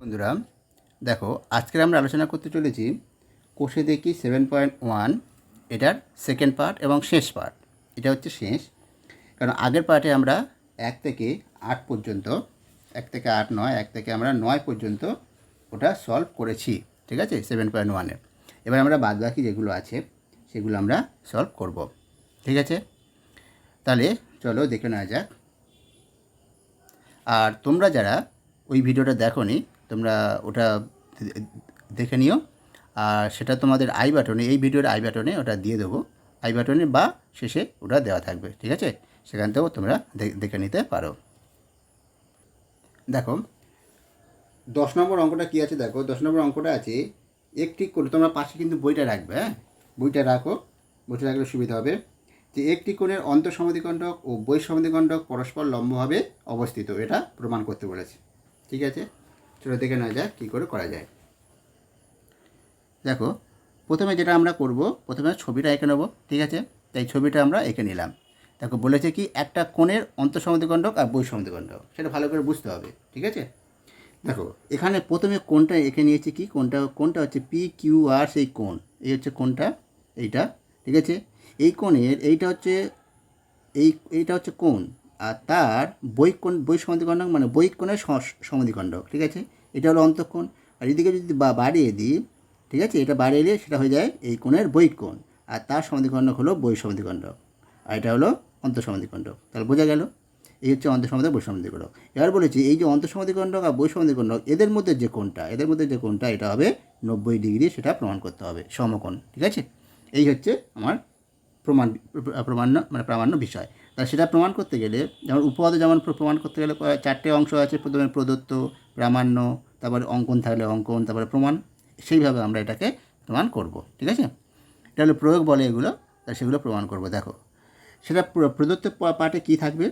বন্ধুরা, দেখো, আজকের আমরা আলোচনা করতে চলেছি কোষে দেখি সেভেন পয়েন্ট ওয়ান, এটার সেকেন্ড পার্ট এবং শেষ পার্ট। এটা হচ্ছে শেষ। কারণ আগের পার্টে আমরা এক থেকে আট পর্যন্ত, এক থেকে আট নয়, এক থেকে আমরা নয় পর্যন্ত ওটা সলভ করেছি, ঠিক আছে, সেভেন পয়েন্ট ওয়ানে। এবার আমরা বাদ বাকি যেগুলো আছে, সেগুলো আমরা সলভ করব, ঠিক আছে? তাহলে চলো দেখে নেওয়া যাক। আর তোমরা যারা ওই ভিডিওটা দেখোনি তোমরা ওটা দেখে নিও। আর সেটা তোমাদের আই বাটনে এই ভিডিওর আই বাটনে ওটা দিয়ে দেবো। আই বাটনে বা শেষে ওটা দেওয়া থাকবে, ঠিক আছে? সেখান থেকেও তোমরা দেখে নিতে পারো। দেখো, দশ নম্বর অঙ্কটা কী আছে দেখো? দশ নম্বর অঙ্কটা আছে, একটি কোণে তোমরা পাশে কিন্তু বইটা রাখবে হ্যাঁ? বইটা রাখো, বইটা রাখলে সুবিধা হবে যে একটি কোণের অন্তঃসমদ্বিখণ্ডক ও বৈসমদ্বিখণ্ডক পরস্পর লম্বভাবে অবস্থিত, এটা প্রমাণ করতে বলেছে, ঠিক আছে? চলো দেখে নেওয়া যাক কী করে করা যায়। দেখো, প্রথমে যেটা আমরা করব, প্রথমে ছবিটা এঁকে নেব, ঠিক আছে? তাই ছবিটা আমরা এঁকে নিলাম। দেখো, বলেছে কি, একটা কোণের অন্তঃসমদ্বিখণ্ডক আর বৈসমদ্বিখণ্ডক সেটা ভালো করে বুঝতে হবে, ঠিক আছে? দেখো, এখানে প্রথমে কোনটা এঁকে নিয়েছি কি? কোনটা কোনটা হচ্ছে পি কিউ আর সেই কোণ। এই হচ্ছে কোনটা এইটা, ঠিক আছে? এই কোণের, এইটা হচ্ছে, এই, এইটা হচ্ছে কোণ। আর তার বৈকোণ বৈ সমাধিখণ্ডক মানে বৈকোণের সমাধিখণ্ডক ঠিক আছে? এটা হলো অন্তঃকোণ। আর এদিকে যদি বা বাড়িয়ে দিই, ঠিক আছে, এটা বাড়িয়ে দিলে সেটা হয়ে যায় এই কোণের বৈকোণ আর তার সমাধিখণ্ডক হলো বৈ সমাধিখণ্ডক। আর এটা হলো অন্তঃসমাধিখণ্ডক তাহলে বোঝা গেল? এই হচ্ছে অন্তঃসমাধি বৈসমাধিখণ্ডক এবার বলেছি, এই যে অন্তঃসমাধিখণ্ডক আর বৈসমাধিখণ্ডক এদের মধ্যে যে কোণটা, এদের মধ্যে যে কোণটা, এটা হবে নব্বই ডিগ্রি, সেটা প্রমাণ করতে হবে, সমকোণ, ঠিক আছে? এই হচ্ছে আমার প্রমাণ প্রমাণ্য মানে প্রামাণ্য বিষয়। তা সেটা প্রমাণ করতে গেলে, যেমন উপপাদ্য যেমন প্রমাণ করতে গেলে চারটে অংশ আছে, প্রথমে প্রদত্ত, প্রামাণ্য তারপরে অঙ্কন থাকলে অঙ্কন, তারপরে প্রমাণ, সেইভাবে আমরা এটাকে প্রমাণ করব, ঠিক আছে? এটা হলো প্রয়োগ বলে এগুলো তা সেগুলো প্রমাণ করব, দেখো। সেটা প্রদত্ত পা- পাঠে কী থাকবে?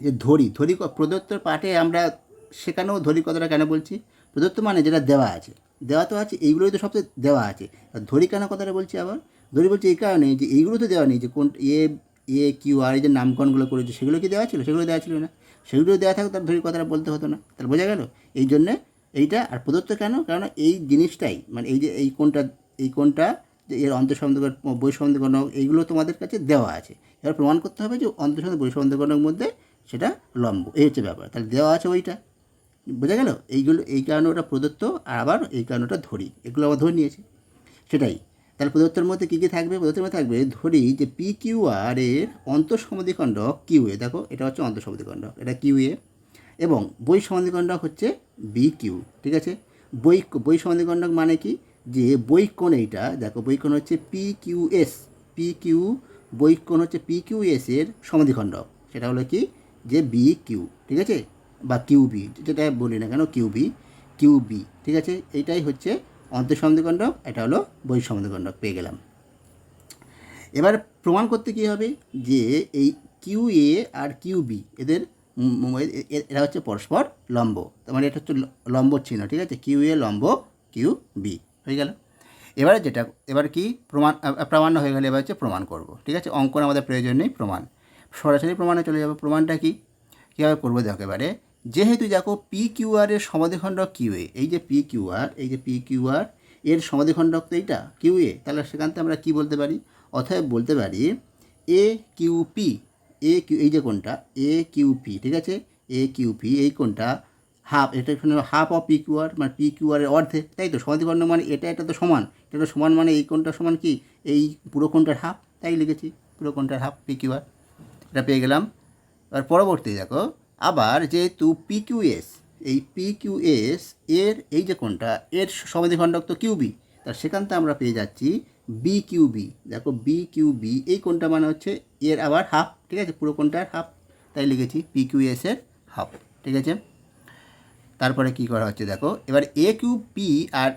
যে ধরি ধরি প্রদত্ত পাঠে আমরা সেখানেও ধরি কথাটা কেন বলছি? প্রদত্ত মানে যেটা দেওয়া আছে। দেওয়া তো আছে, এইগুলোই তো সবচেয়ে দেওয়া আছে। আর ধরি কেন কথাটা বলছি আবার? ধরি বলছি এই কারণে যে এইগুলো তো দেওয়া নেই, যে কোন, এ এ, কিউ, আর, এই যে নামকরণগুলো করেছে, সেগুলো কি দেওয়া ছিল? সেগুলো দেওয়া ছিল না। সেগুলো দেওয়া থাকতো, তার ধরি কথাটা বলতে হতো না। তাহলে বোঝা গেল? এই জন্যে এইটা আর প্রদত্ত কেন? কারণ এই জিনিসটাই মানে এই যে, এই কোনটা এই কোনটা যে এর অন্তঃসন্ধকরণ বৈসন্ধকরণ এইগুলো তোমাদের কাছে দেওয়া আছে। এবার প্রমাণ করতে হবে যে অন্তঃসন্ধ বৈসন্ধকরণের মধ্যে সেটা লম্ব, এই হচ্ছে ব্যাপার। তাহলে দেওয়া আছে ওইটা। বোঝা গেল? এইগুলো, এই কারণে ওটা প্রদত্ত, আর আবার এই কারণে ওটা ধরি। এগুলো আবার ধরে নিয়েছে। সেটাই। তাহলে প্রদত্তের মধ্যে কী কী থাকবে? প্রদত্তের মধ্যে থাকবে, ধরি যে পি কিউ আর এর অন্তঃসমদ্বিখণ্ডক কিউ এ দেখো এটা হচ্ছে অন্তঃসমদ্বিখণ্ডক এটা কিউ এ এবং বই সমাধিখণ্ডক হচ্ছে বি কিউ ঠিক আছে? বই বই সমাধিখণ্ডক মানে কি? যে বই কোণ এইটা, দেখো বই কোণ হচ্ছে P Q S P Q বই কোণ হচ্ছে পি কিউ এস এর সমাধিখণ্ডক সেটা হলো কি? যে বি কিউ ঠিক আছে? বা কিউ বি যেটা বলি না কেন কিউ বি কিউ বি ঠিক আছে? এইটাই হচ্ছে অন্তঃসমাধিখণ্ডক এটা হলো বই সমাধিখণ্ডক পেয়ে গেলাম। এবার প্রমাণ করতে কী হবে? যে এই Q A R Q B এদের এরা হচ্ছে পরস্পর লম্ব। তার মানে এটা হচ্ছে লম্ব চিহ্ন, ঠিক আছে? কিউ এ লম্ব কিউ বি হয়ে গেল। এবারে যেটা, এবার কি প্রমাণ প্রামাণ্য হয়ে গেলে, এবার হচ্ছে প্রমাণ করব, ঠিক আছে? অঙ্কন আমাদের প্রয়োজন নেই, প্রমাণ। সরাসরি প্রমাণে চলে যাবে, প্রমাণটা কি? কীভাবে করব, দেখো এবারে। যেহেতু দেখো পি কিউ আর এর সমাধিখণ্ডক কিউ এ এই যে পি কিউআর এই যে পি কিউআর এর সমাধিখণ্ডক তো এইটা কিউ এ তাহলে সেখান থেকে আমরা কী বলতে পারি? অতএব বলতে পারি A Q P A Q এই যে কোনটা এ কিউ পি ঠিক আছে? এ কিউ পি এই কোনটা হাফ এটা এখানে half of P Q R মানে পি কিউ আর এর অর্ধেক তাই তো? সমাধিখণ্ড মানে এটা এটা তো সমান, এটা তো সমান মানে এই কোনটা সমান কি? এই পুরো কোনটার হাফ তাই লিখেছি, পুরো কোনটার হাফ পি কিউআর এটা পেয়ে গেলাম। এবার পরবর্তী দেখো আবার যেহেতু পি কিউ এস এই পি কিউ এর, এই যে কোনটা এর সমাধিখণ্ডক তো কিউবি তার সেখান থেকে আমরা পেয়ে যাচ্ছি বি কিউ বি দেখো বি কিউ বি এই কোনটা মানে হচ্ছে এর আবার হাফ, ঠিক আছে? পুরো কোনটার হাফ, তাই লিখেছি পি কিউ এস এর হাফ, ঠিক আছে? তারপরে কি করা হচ্ছে দেখো, এবার A Q P R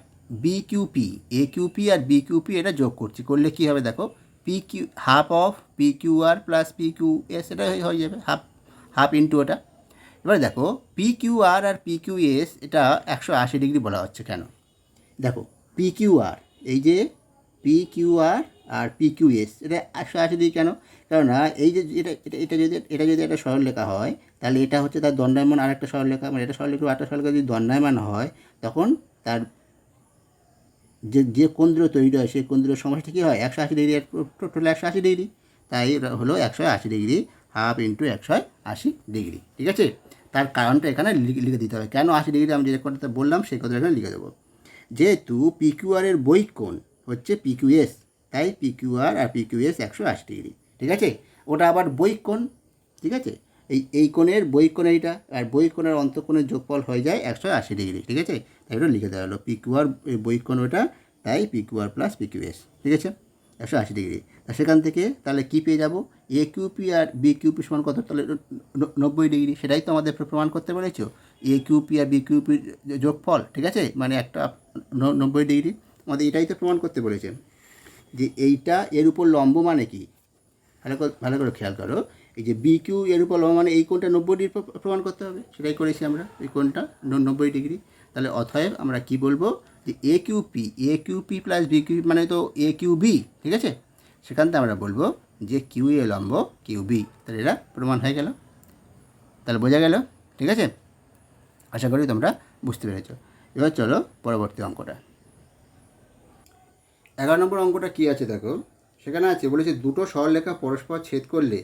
B Q P A Q P R B Q P এটা যোগ করছি, করলে কি হবে দেখো? P Q half of P Q R plus P Q S এটা হয়ে যাবে হাফ হাফ ইন্টু ওটা। এবার দেখো P Q R R P Q S এটা একশো আশি ডিগ্রি বলা হচ্ছে কেন? দেখো পি কিউ আর এই যে P Q R R P Q S এটা একশো আশি ডিগ্রি কেন? কেননা এই যে এটা এটা এটা যদি এটা যদি একটা সরলরেখা হয়, তাহলে এটা হচ্ছে তার দণ্ডায়মান আর একটা সরলরেখা। মানে এটা সরলরেখা আর একটা সরলরেখা যদি দণ্ডায়মান হয়, তখন তার যে যে কেন্দ্র তৈরি হয়, সেই কেন্দ্রের সমষ্টি কী হয়? একশো আশি ডিগ্রি টোটাল একশো আশি ডিগ্রি। তাই হলো একশো আশি ডিগ্রি, হাফ ইন্টু একশো আশি ডিগ্রি, ঠিক আছে? তার কারণটা এখানে লিখে দিতে হবে। কেন আশি ডিগ্রি আমি যে কথাটা বললাম, সেই কথাটা এখানে লিখে দেবো। যেহেতু পিকিউআরের বই কোণ হচ্ছে পিকিউএস তাই পিকিউআর আর পিকিউএস একশো আশি ডিগ্রি ঠিক আছে? ওটা আবার বই কোণ, ঠিক আছে? এই এই কোণের বই কোণ এইটা, আর বই কোণের অন্তঃকোণের যোগফল হয়ে যায় একশো আশি ডিগ্রি ঠিক আছে? তাই ওটা লিখে দেওয়া হলো। পিকিউআর বই কোণ ওটা, তাই পিকিউআর প্লাস পিকিউএস ঠিক আছে? একশো আশি ডিগ্রি। সেখান থেকে তাহলে কী পেয়ে যাব? এ কিউপি আর বি কিউপি সমান কত? তাহলে নব্বই ডিগ্রি। সেটাই তো আমাদের প্রমাণ করতে পেরেছ এ কিউপি আর বি কিউপির যোগফল, ঠিক আছে? মানে একটা নব্বই ডিগ্রি। আমাদের এটাই তো প্রমাণ করতে বলেছে যে এইটা এর উপর লম্ব মানে কি? ভালো করে ভালো করে খেয়াল করো। এই যে বি কিউ এর উপর লম্ব মানে এই কোণটা নব্বই ডিগ্রি প্রমাণ করতে হবে। সেটাই করেছি আমরা। এই কোণটা ন- নব্বই ডিগ্রি। তাহলে অতএব আমরা কি বলব? যে A Q P A Q P plus B Q মানে তো এ কিউ বি ঠিক আছে? সেখান থেকে আমরা বলব যে কিউ এ লম্ব কিউ বি তাহলে এটা প্রমাণ হয়ে গেল। তাহলে বোঝা গেল, ঠিক আছে? আশা করি তোমরা বুঝতে পেরেছ। এবার চলো পরবর্তী অঙ্কটা। এগারো নম্বর অঙ্কটা কী আছে দেখো? সেখানে আছে, বলেছে দুটো সরলরেখা পরস্পর ছেদ করলে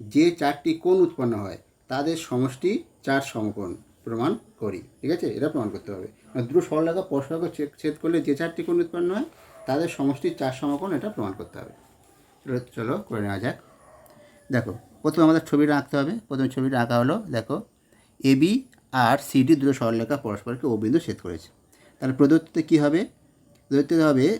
যে চারটি কোণ উৎপন্ন হয়, তাদের সমষ্টি চার সমকোণ। প্রমাণ করি, ঠিক আছে? এটা প্রমাণ করতে হবে। দুটো সরলরেখা পরস্পরকে ছেদ- করলে যে চারটি কোণ উৎপন্ন হয়, তাদের সমষ্টি চার সমকোণ এটা প্রমাণ করতে হবে। চলো করে নেওয়া যাক। দেখো, প্রথমে আমাদের ছবিটা আঁকতে হবে। প্রথমে ছবিটা আঁকা হলো, দেখো এবি আর সিডি দুটো সরলরেখা পরস্পরকে ও বিন্দু ছেদ করেছে। তাহলে প্রদত্ততে কী হবে? প্রদত্ত হবে?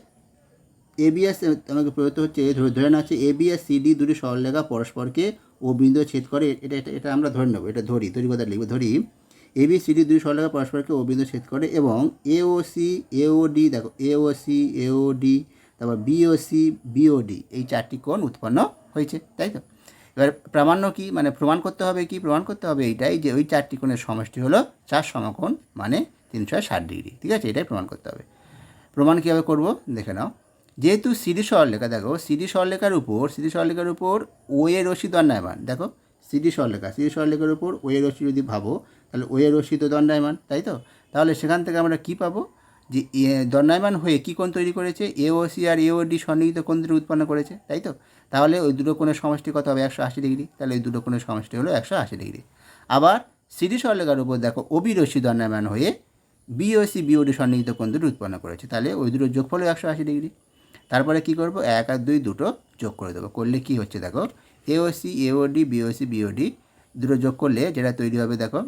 এ এবিএস আমাকে প্রদত্ত হচ্ছে ধরে নেওয়া হচ্ছে এ বি এবিএস সিডি দুটি সরলরেখা পরস্পরকে ও বিন্দু ছেদ করে, এটা এটা আমরা ধরে নেব, এটা ধরি ধরি কথা লিখব, ধরি। এবি সিডি দুটি সরলরেখা পরস্পরকে ও বিন্দু ছেদ করে এবং A O C A O D দেখো A O C A O D তারপর B O C B O D এই চারটি কোণ উৎপন্ন হয়েছে, তাই তো? এবার প্রামাণ্য কি? মানে প্রমাণ করতে হবে কি? প্রমাণ করতে হবে এইটাই যে ওই চারটি কোণের সমষ্টি হলো চার সমকোণ মানে তিনশো ষাট ডিগ্রি, ঠিক আছে? এটাই প্রমাণ করতে হবে। প্রমাণ কীভাবে করব? দেখে নাও। যেহেতু সিডি সরলরেখা, দেখো সিডি সরলরেখার উপর সিডি সরলরেখার উপর ও এর রশ্মি দণ্ডায়মান দেখো সিডি সরলরেখা সিডি সরলরেখার উপর ও এর রশ্মি যদি ভাবো, তাহলে ও এর রশ্মি তো দণ্ডায়মান, তাই তো? তাহলে সেখান থেকে আমরা কি পাবো? যে দণ্ডায়মান হয়ে কী কোণ তৈরি করেছে? এওসি আর এওডি সন্নিহিত কোণ দুটো উৎপন্ন করেছে, তাই তো? তাহলে ওই দুটো কোণের সমষ্টি কত হবে? একশো আশি ডিগ্রি। তাহলে ওই দুটো কোণের সমষ্টি হলো একশো আশি ডিগ্রি। আবার সিডি সরলরেখার উপর দেখো ওবি রশ্মি দণ্ডায়মান হয়ে বিওসি বিওডি সন্নিহিত কোণ দুটো উৎপন্ন করেছে। তাহলে ওই দুটো যোগফল একশো আশি ডিগ্রি। তারপরে কি করব? এক আর দুই দুটো যোগ করে দেবো। করলে কি হচ্ছে দেখো? এওসি এওডি বিওসি বিওডি দুটো যোগ করলে যেটা তৈরি হবে, দেখো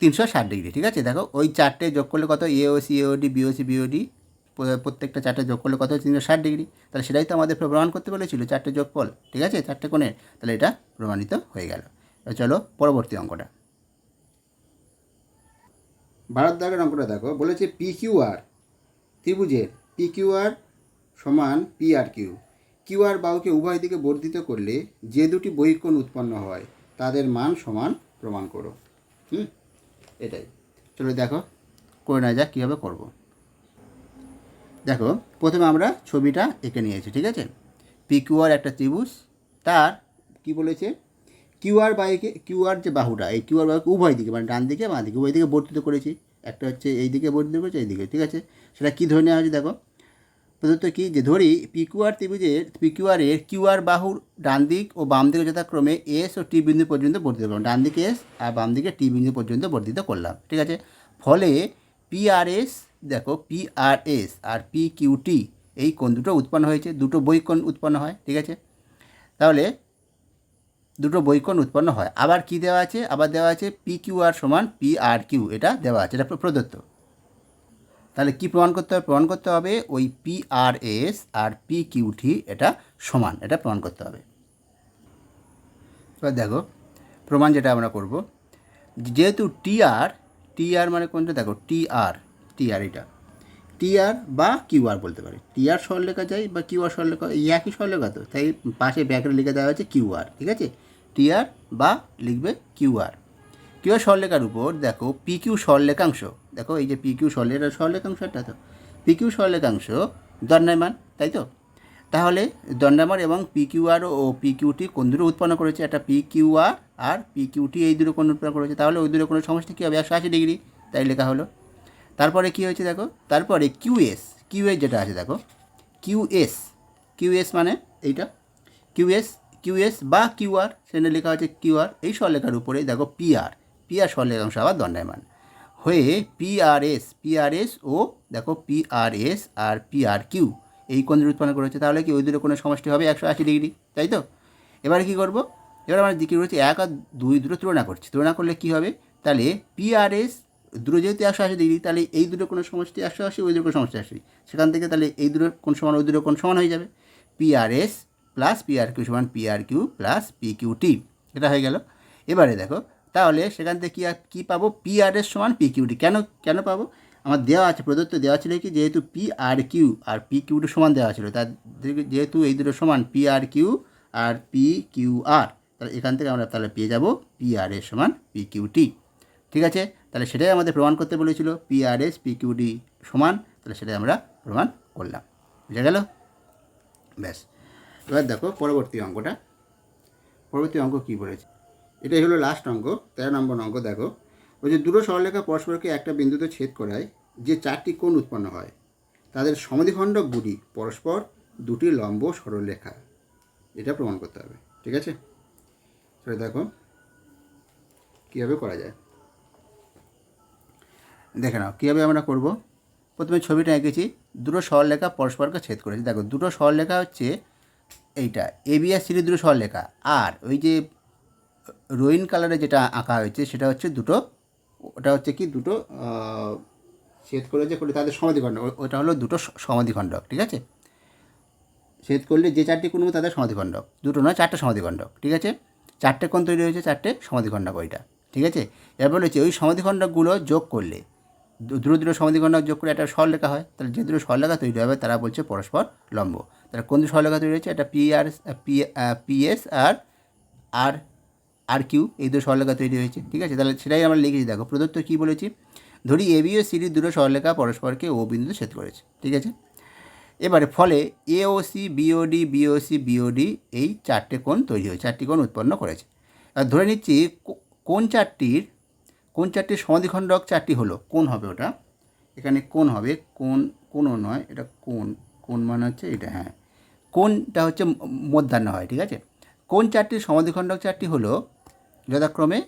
তিনশো ষাট ডিগ্রি, ঠিক আছে? দেখো, ওই চারটে যোগ করলে কত? এওসি এওডি বিওসি বিওডি প্রত্যেকটা চারটে যোগ করলে কত? তিনশো ষাট ডিগ্রি। তাহলে সেটাই তো আমাদের প্রমাণ করতে বলেছিল, চারটে যোগফল ঠিক আছে? চারটে কোণের তাহলে এটা প্রমাণিত হয়ে গেল। চলো পরবর্তী অঙ্কটা। ভারত দাগের অঙ্কটা দেখো, বলেছে পি কিউ আর ত্রিভুজের পি কিউ আর সমান P R Q Q R বাহুকে উভয় দিকে বর্ধিত করলে যে দুটি বহিকোণ উৎপন্ন হয়, তাদের মান সমান প্রমাণ করো। হুম? এটাই। চলো দেখো, করে নেওয়া যাক কীভাবে করব। দেখো, প্রথমে আমরা ছবিটা এঁকে নিয়েছি, ঠিক আছে? পি কিউ একটা ত্রিভুজ, তার কি বলেছে? কিউআর বাইকে কিউআর যে বাহুটা, এই কিউআর বাহুকে উভয় দিকে মানে ডান দিকে, বাঁ দিকে, উভয় দিকে বর্ধিত করেছি। একটা হচ্ছে এই দিকে বর্ধিত করেছে, এই দিকে, ঠিক আছে? সেটা কী ধরে নেওয়া হয়েছে দেখো? প্রদত্ত কি? যে ধরি পিকিউআর ত্রিভুজের, পিকিউআরের কিউআর বাহুর ডান দিক ও বাম দিকে যথাক্রমে এস ও টি বিন্দু পর্যন্ত বর্ধিত করলাম। ডান দিকে এস আর বাম দিকে টি বিন্দু পর্যন্ত বর্ধিত করলাম। ঠিক আছে? ফলে পিআরএস, দেখো পিআরএস আর পি কিউটি এই কোণ দুটো উৎপন্ন হয়েছে, দুটো বই কোণ উৎপন্ন হয়, ঠিক আছে? তাহলে দুটো বৈকোণ উৎপন্ন হয়। আবার কি দেওয়া আছে? আবার দেওয়া আছে পি কিউ আর সমান পি আর কিউ এটা দেওয়া আছে, এটা প্রদত্ত। তাহলে কি প্রমাণ করতে হবে? প্রমাণ করতে হবে ওই P R S R P Q T এটা সমান, এটা প্রমাণ করতে হবে। এবার দেখো, প্রমাণ যেটা আমরা করব। যেহেতু টি আর টি আর মানে কোনটা? দেখো টি আর টি আর এটা। টি আর বা কিউ আর বলতে পারি। টি আর সরলেখা যায় বা কিউ আর সরলেখা এই একই সরলেখা তো, তাই পাশে ব্যাকেটে লিখে দেওয়া হয়েছে কিউ আর ঠিক আছে? টি আর বা লিখবে কিউ আর কিউ আর সরলেখার উপর, দেখো পি কিউ সরলেখাংশ দেখো, এই যে পি কিউ সরলেখা সরলেখাংশ এটা তো। পিকিউ সরলেখাংশ দণ্ডায়মান, তাই তো? তাহলে দণ্ডায়মান এবং পি কিউ আর ও পি কিউটি কোন দূরে উৎপন্ন করেছে? একটা P Q R R P Q T এই দূরে কোন উৎপন্ন করেছে? তাহলে ওই দূরে কোনো সমষ্টি কী হবে? একশো আশি ডিগ্রি, তাই লেখা হলো। তারপরে কী হয়েছে দেখো? তারপরে কিউএস কিউএস যেটা আছে দেখো কিউএস কিউএস মানে এইটা? কিউএস কিউএস বা কিউআর সেখানে লেখা আছে কিউআর এই স্বরলেখার উপরে দেখো পিআর পিআর স্বরলেখাংশ আবার দণ্ডায়মান। হয়ে পিআরএস পিআরএস ও দেখো পিআরএস আর পিআর কিউ এই কোণ দূরে উৎপন্ন করেছে তাহলে কি ওই দূরে কোনো সমষ্টি হবে? একশো আশি ডিগ্রি, তাই তো? এবারে কী করব? এবার আমরা দিকে করছি এক আর দুই দূরে তুলনা করছি। তুলনা করলে কী হবে? তাহলে পিআরএস দূরে যেহেতু একশো আশি ডিগ্রি, তাহলে এই দূরে কোনো সমষ্টি একশো আশি, ওই দূরে কোনো সমষ্টি আশি। সেখান থেকে তাহলে এই দূরে কোন সমান, ওই দূরে কোন সমান হয়ে যাবে। P R S plus P R Q সমান P R Q plus P Q T এটা হয়ে গেল। এবারে দেখো তাহলে সেখান থেকে কী আর, কী পাবো? এর সমান পি কিউটি কেন কেন পাবো? আমার দেওয়া আছে, প্রদত্ত দেওয়া ছিল কি? যেহেতু P R Q R P Q T সমান দেওয়া ছিল, তার যেহেতু এই দুটো সমান P R Q R P Q R তাহলে এখান থেকে আমরা তাহলে পেয়ে যাব পি আর এর সমান পি কিউ টি ঠিক আছে? তাহলে সেটাই আমাদের প্রমাণ করতে বলেছিল P R S P Q D সমান, তাহলে সেটাই আমরা প্রমাণ করলাম। বুঝে গেল? ব্যাস। এবার দেখো পরবর্তী অঙ্কটা। পরবর্তী অঙ্ক কী বলেছে? এটাই হলো লাস্ট অঙ্ক, তেরো নম্বর অঙ্ক, দেখো। ওই যে দুটো সরলরেখা পরস্পরকে একটা বিন্দুতে ছেদ করায়, যে চারটি কোণ উৎপন্ন হয়, তাদের সমাধিখণ্ড সমাধিখণ্ডকগুলি পরস্পর দুটি লম্ব সরলরেখা এটা প্রমাণ করতে হবে, ঠিক আছে? সেটা দেখো, কীভাবে করা যায়? দেখে নাও, কীভাবে আমরা করব? প্রথমে ছবিটা এঁকেছি, দুটো সরলরেখা পরস্পরকে ছেদ করেছি। দেখো, দুটো সরলরেখা হচ্ছে এইটা এবিএস সিরি দুটো সরলরেখা আর ওই যে রোইন কালারে যেটা আঁকা হয়েছে, সেটা হচ্ছে দুটো, ওটা হচ্ছে কি দুটো ছেদ করে তাদের সমাধিখণ্ড ওটা হলো দুটো সমাধিখণ্ডক ঠিক আছে? ছেদ করলে যে চারটি হবে তাদের সমাধিখণ্ডক দুটো নয়, চারটে সমাধিখণ্ডক ঠিক আছে? চারটে কোণ তৈরি হয়েছে, চারটে সমাধিখণ্ডক ওইটা ঠিক আছে? এবার বলেছে ওই সমাধিখণ্ডকগুলো যোগ করলে, দু- দুটো দুটো সমাধিখণ্ডক যোগ করে একটা সরলেখা হয়, তাহলে যে দুটো সরলেখা তৈরি হবে, তারা বলছে পরস্পর লম্ব, তাহলে কোন দুটো সরলেখা তৈরি হয়েছে? একটা P R P P S R R R Q, এই দুটো সরলেখা তৈরি হয়েছে, ঠিক আছে? তাহলে সেটাই আমরা লিখেছি, দেখো, প্রদত্ত কী বলেছি? ধরি এবি ও সিডি দুটো সরলেখা পরস্পরকে ও বিন্দুতে ছেদ করেছে, ঠিক আছে? এবারে ফলে এওসি বিওডি বিওসি বিওডি এই চারটে কোণ তৈরি হয়েছে, চারটি কোণ উৎপন্ন করেছে। আর ধরে নিচ্ছি কোন চারটির কোন চারটির সমাধিখণ্ডক চারটি হলো? কোন হবে ওটা? এখানে কোন হবে কোন কোনও নয়, এটা কোন কোন মানে হচ্ছে এটা হ্যাঁ। কোনটা হচ্ছে মধ্যাহ্ন হয়, ঠিক আছে? কোন চারটির সমাধিখণ্ডক চারটি হলো? যথাক্রমে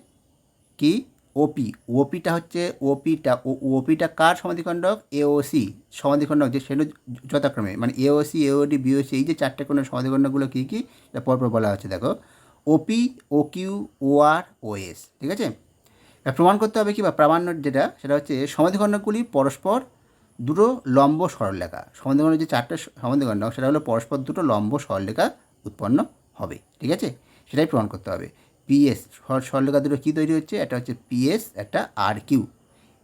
কি? ওপি ওপিটা হচ্ছে ওপিটা ওপিটা কার সমাধিখণ্ডক? এওসি সমাধিখণ্ডক, যে সেগুলো যথাক্রমে মানে এওসি এওডি বিওসি এই যে চারটে কোনো সমাধিখণ্ডকগুলো কী কী? এটা পরপর বলা হচ্ছে, দেখো। ওপি ও কিউ ও আর ও এস ঠিক আছে? প্রমাণ করতে হবে কি বা প্রামাণ্য যেটা, সেটা হচ্ছে সমাধিখণ্ডকগুলি পরস্পর দুটো লম্ব সরলরেখা। সমাধিখণ্ডের যে চারটে সমাধিখণ্ডক, সেটা হলো পরস্পর দুটো লম্ব সরলরেখা উৎপন্ন হবে, ঠিক আছে? সেটাই প্রমাণ করতে হবে। পিএস সরলরেখা দুটো কী তৈরি হচ্ছে? একটা হচ্ছে পিএস একটা আর কিউ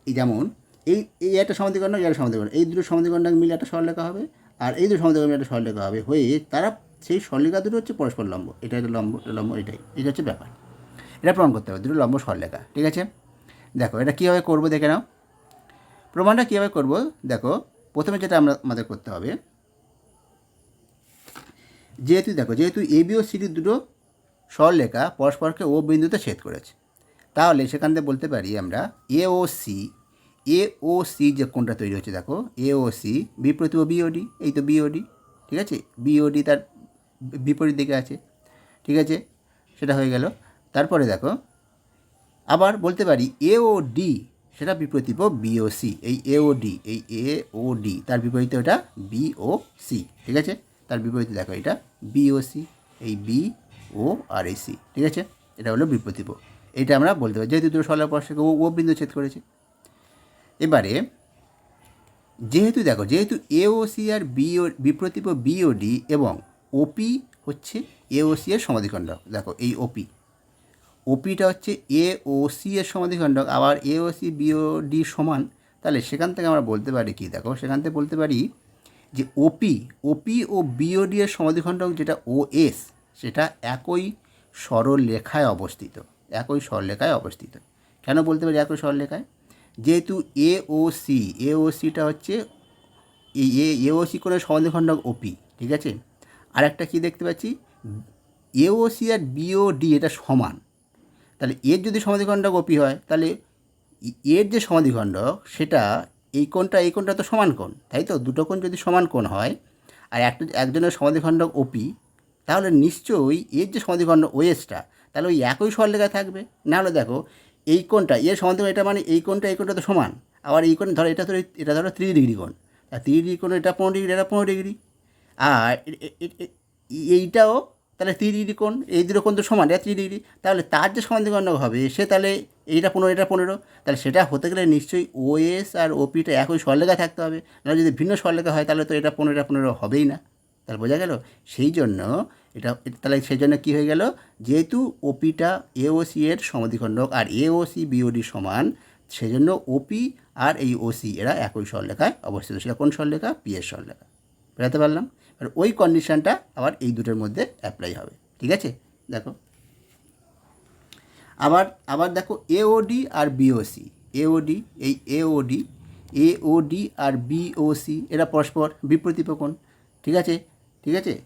এই যেমন, এই এই একটা সমাধিকরণ এই একটা সমাধিকরণ এই দুটো সমাধিকরণ মিলে একটা সরলরেখা হবে, আর এই দুটো সমাধিকরণ একটা সরলরেখা হবে হয়ে তারা সেই সরলরেখা দুটো হচ্ছে পরস্পর লম্ব। এটা একটা লম্ব লম্ব, এটাই। এটা হচ্ছে ব্যাপার। এটা প্রমাণ করতে হবে, দুটো লম্ব সরলরেখা, ঠিক আছে? দেখো, এটা কীভাবে করব দেখে নাও। প্রমাণটা কীভাবে করব? দেখো, প্রথমে যেটা আমরা, আমাদের করতে হবে, যেহেতু, দেখো, যেহেতু এবি ও সিডি দুটো সরলরেখা পরস্পরকে ও বিন্দুতে ছেদ করেছে। তাহলে সেখান থেকে বলতে পারি আমরা এ ও সি এ ও সি যে কোনটা তৈরি হচ্ছে, দেখো এ ও সি বিপ্রতিভ বিওডি এই তো বিওডি ঠিক আছে? বিওডি তার বিপরীত দিকে আছে, ঠিক আছে? সেটা হয়ে গেল। তারপরে দেখো, আবার বলতে পারি এ ও ডি সেটা বিপরীত বিওসি এই এ ও ডি এই এ ও ডি তার বিপরীতে ওটা বিও সি ঠিক আছে? তার বিপরীতে দেখো এটা বিওসি এই বি ও আর এই সি, ঠিক আছে? এটা হলো বিপরীত এটা আমরা বলতে পারি, যেহেতু দুটো সরলা পরস্পরকে ও ও বিন্দু ছেদ করেছে। এবারে, যেহেতু দেখো, যেহেতু এওসি আর বি বিও বিপ্রতীপ বিওডি এবং ওপি হচ্ছে এওসি এর সমাধিখণ্ডক। দেখো, এই ওপি ওপিটা হচ্ছে এ ও সি এর সমাধিখণ্ডক, আবার এ ও সি বিওডি সমান। তাহলে সেখান থেকে আমরা বলতে পারি কি? দেখো, সেখান থেকে বলতে পারি যে ওপি ওপি ও বিওডি এর সমাধিখণ্ডক যেটা ও এস সেটা একই সরল রেখায় অবস্থিত, একই সরলরেখায় অবস্থিত। কেন বলতে পারি একই সরলরেখায় যেহেতু এ ও সি, এ ও সিটা হচ্ছে এই এ এওসি কোণের সমাধিখণ্ডক ওপি ঠিক আছে? আর একটা কী দেখতে পাচ্ছি? এওসি আর বিওডি এটা সমান। তাহলে এর যদি সমাধিখণ্ডক ওপি হয়, তাহলে এর যে সমাধিখণ্ডক সেটা এই কোণটা এই কোণটা তো সমান কোণ, তাই তো? দুটো কোণ যদি সমান কোণ হয়, আর একটা, একজনের সমাধিখণ্ডক ওপি তাহলে নিশ্চয়ই এর যে সমাধিখণ্ড ওএসটা তাহলে ওই একই সরলেখায় থাকবে? নাহলে দেখো, এই কোণটা, এর সমাধিখণ্ড এটা মানে এই কোণটা এই কোণটা তো সমান। আবার এই কোণ ধরো, এটা তো এটা ধরো ত্রিশ ডিগ্রি কোণ। আর ত্রিশ ডিগ্রি কোণ এটা পনেরো ডিগ্রি, এটা পনেরো ডিগ্রি। আর এইটাও তাহলে তিরিশ ডিগ্রি কোণ, এই দুটো কোণ তো সমান, এটা ত্রিশ ডিগ্রি। তাহলে তার যে সমাধিকরণ হবে, সে তাহলে এইটা পনেরো, এটা পনেরো। তাহলে সেটা হতে গেলে নিশ্চয়ই ওএস আর ওপিটা একই সরলেখা থাকতে হবে। নাহলে যদি ভিন্ন সরলেখা হয়, তাহলে তো এটা পনেরো এটা পনেরো হবেই না। তাহলে বোঝা গেল সেই জন্য এটা, তাহলে সেই জন্য কী হয়ে গেল? যেহেতু ওপিটা এওসি এর সমাধিখণ্ডক আর এওসি বিওডি সমান, সেজন্য ওপি আর এই ওসি এরা একই সরলেখায় অবস্থিত। সেটা কোন সরলেখা পি এর সরলেখা বেরাতে পারলাম? আর ওই কন্ডিশনটা আবার এই দুটোর মধ্যে অ্যাপ্লাই হবে। ঠিক আছে? দেখো। আবার আবার দেখো AOD R B O C A O D এই A O D A O D R BOC এরা পরস্পর বিপ্রতিপকোণ ঠিক আছে? ঠিক আছে?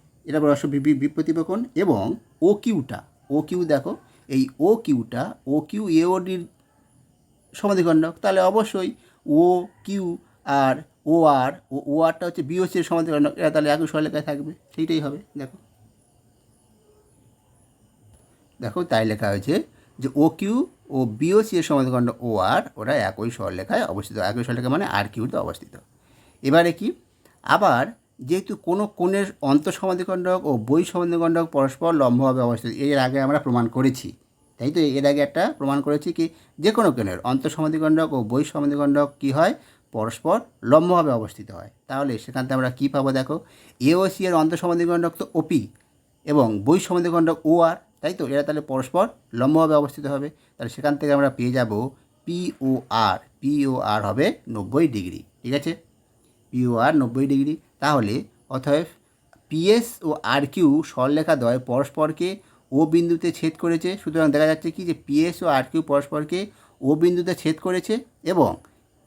বি- বি- বিপ্রতিপকোণ এবং ও কিউটা ও কিউ দেখো, এই ও কিউটা ও কিউ এ ও এওডির সমাধিখণ্ডক, তাহলে অবশ্যই ও কিউ আর ও আর ও ও আরটা হচ্ছে বিওসির সমাধিখণ্ডক এরা তাহলে একই সরলেখায় থাকবে, সেইটাই হবে, দেখো। দেখো, তাই লেখা হয়েছে যে ও কিউ ও বিওসি এর সমাধিখণ্ড ও আর ওরা একই সরলেখায় অবস্থিত। একই সরলেখা মানে আর কিউতে অবস্থিত। এবারে কি? আবার যেহেতু কোনো কোণের অন্তঃসমাধিখণ্ডক ও বই সমাধিখণ্ডক পরস্পর লম্বভাবে অবস্থিত, এর আগে আমরা প্রমাণ করেছি। তাই তো? এর আগে একটা প্রমাণ করেছি কি, যে কোনো কোণের অন্তঃসমাধিখণ্ডক ও বই সমাধিখণ্ডক কী হয়? পরস্পর লম্বভাবে অবস্থিত হয়। তাহলে সেখান থেকে আমরা কী পাবো দেখো? এওসি এর অন্তঃসমাধিখণ্ডক তো ওপি এবং বই সমাধিখণ্ডক ও আর তাই তো? এরা তাহলে পরস্পর লম্বভাবে অবস্থিত হবে। তাহলে সেখান থেকে আমরা পেয়ে যাব পি ও আর পি ও আর হবে নব্বই ডিগ্রি, ঠিক আছে? পি ও আর নব্বই ডিগ্রি। তাহলে অতএব পিএস ও আর কিউ সরলেখা দ্বয় পরস্পরকে ও বিন্দুতে ছেদ করেছে। সুতরাং দেখা যাচ্ছে কি যে পিএস ও আর কিউ পরস্পরকে ও বিন্দুতে ছেদ করেছে এবং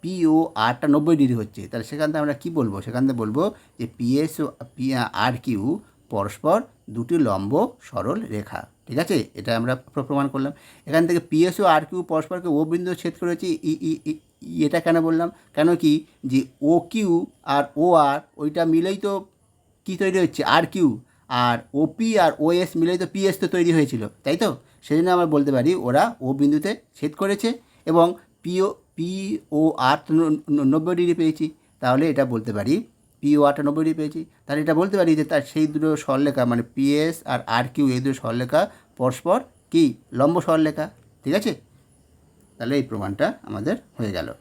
পি ও আরটা নব্বই ডিগ্রি হচ্ছে। তাহলে সেখান থেকে আমরা কী বলব? সেখান থেকে বলব যে পিএস ও পি আর কিউ পরস্পর দুটি লম্ব সরল রেখা। ঠিক আছে? এটা আমরা প্রমাণ করলাম। এখান থেকে পিএস ও আর কিউ পরস্পরকে ও বিন্দু ছেদ করেছে ই- ই- এটা কেন বললাম? কেন কি? যে ও কিউ আর ও আর ওইটা মিলেই তো কী তৈরি হচ্ছে? আর কিউ আর ওপি আর ওএস মিলেই তো পিএস তো তৈরি হয়েছিল, তাই তো? সেই জন্য আমরা বলতে পারি ওরা ও বিন্দুতে ছেদ করেছে এবং পিও পি ও আর নব্বই ডিগ্রি পেয়েছি। তাহলে এটা বলতে পারি পি ও আরটা নব্বই ডিগ্রি পেয়েছি। তাহলে এটা বলতে পারি যে তার সেই দুটো সরলেখা মানে পিএস আর আর কিউ এই দুটো সরলেখা পরস্পর কি? লম্ব সরলেখা ঠিক আছে? তাহলে এই প্রমাণটা আমাদের হয়ে গেল।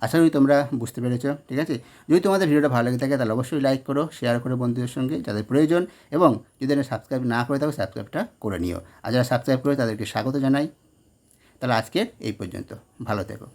আশা করি তোমরা বুঝতে পেরেছ, ঠিক আছে? যদি তোমাদের ভিডিওটা ভালো লেগে থাকে, তাহলে অবশ্যই লাইক করো শেয়ার করো বন্ধুদের সঙ্গে যাদের প্রয়োজন, এবং যদি সাবস্ক্রাইব না করে থাকো সাবস্ক্রাইবটা করে নিও। আর যারা সাবস্ক্রাইব করে তাদেরকে স্বাগত জানাই। তাহলে আজকের এই পর্যন্ত। ভালো থেকো।